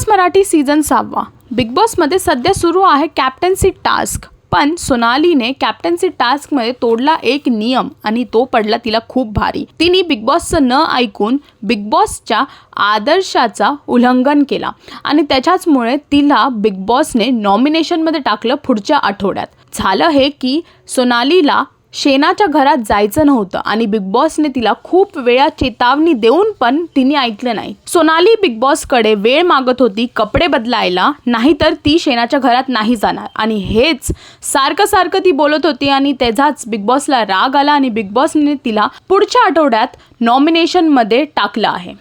Boss Marathi season सहावा. Big बॉसमध्ये सध्या सुरू आहे कॅप्टन्सी टास्क पण सोनालीने कॅप्टन्सी टास्कमध्ये तोडला एक नियम आणि तो पडला तिला खूप भारी. तिने बिग बॉसचं न ऐकून बिग बॉसच्या आदर्शाचा उल्लंघन केला आणि त्याच्याचमुळे तिला बिग बॉसने नॉमिनेशनमध्ये टाकलं पुढच्या आठवड्यात. झालं हे की सोनालीला शेणाच्या घरात जायचं नव्हतं आणि बिग बॉसने तिला खूप वेळा चेतावणी देऊन पण तिने ऐकलं नाही. सोनाली बिग बॉसकडे वेळ मागत होती कपडे बदलायला नाहीतर ती शेणाच्या घरात नाही जाणार. आणि हेच सारखं सारखं ती बोलत होती आणि त्याचाच बिग बॉसला राग आला आणि बिग बॉसने तिला पुढच्या आठवड्यात नॉमिनेशनमध्ये टाकलं आहे.